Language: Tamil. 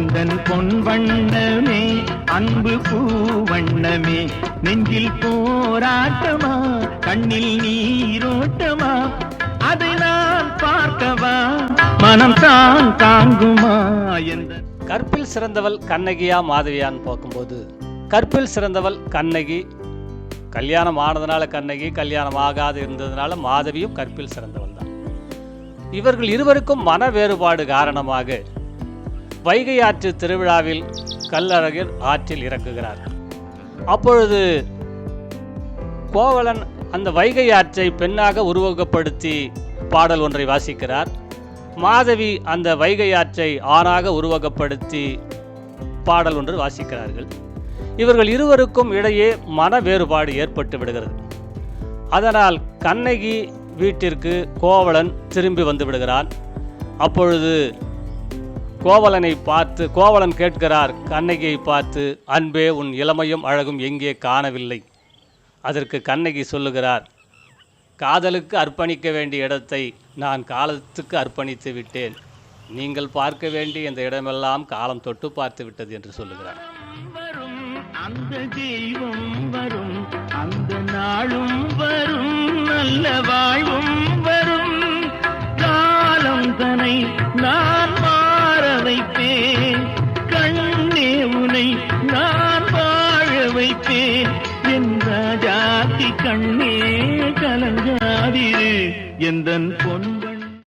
எந்தன் பொன் வண்ணமே அன்பு பூவண்ணமே. நெஞ்சில் போராட்டமா கண்ணில் நீரோட்டமா அதை நான் பார்க்கவா மனம் தான் தாங்குமா எந்த கற்பில் சிறந்தவள் கண்ணகியா மாதவியான்னு பார்க்கும்போது கற்பில் சிறந்தவள் கண்ணகி கல்யாணம் ஆனதுனால கண்ணகி கல்யாணம் ஆகாது இருந்ததுனால மாதவியும் கற்பில் சிறந்தவள் தான் இவர்கள் இருவருக்கும் மன வேறுபாடு காரணமாக வைகை ஆற்று திருவிழாவில் கல்லழகர் ஆற்றில் இறக்குகிறார். அப்பொழுது கோவலன் அந்த வைகை ஆற்றை பெண்ணாக உருவகப்படுத்தி பாடல் ஒன்றை வாசிக்கிறார். மாதவி அந்த வைகை ஆற்றை ஆணாக உருவகப்படுத்தி பாடல் ஒன்று வாசிக்கிறார்கள். இவர்கள் இருவருக்கும் இடையே மன வேறுபாடு ஏற்பட்டு விடுகிறது. அதனால் கண்ணகி வீட்டிற்கு கோவலன் திரும்பி வந்து விடுகிறான். அப்பொழுது கோவலனை பார்த்து கோவலன் கேட்கிறார் கண்ணகியை பார்த்து அன்பே உன் இளமையும் அழகும் எங்கே காணவில்லை. அதற்கு கண்ணகி சொல்லுகிறார் காதலுக்கு அர்ப்பணிக்க வேண்டிய இடத்தை நான் காலத்துக்கு அர்ப்பணித்து விட்டேன். நீங்கள் பார்க்க வேண்டிய இந்த இடமெல்லாம் காலம் தொட்டு பார்த்து விட்டது என்று சொல்லுகிறார். அந்த தெய்வம் வைப்பேன் ஜாதி கண்ணே கலங்காதிரு. எந்தன் பொன்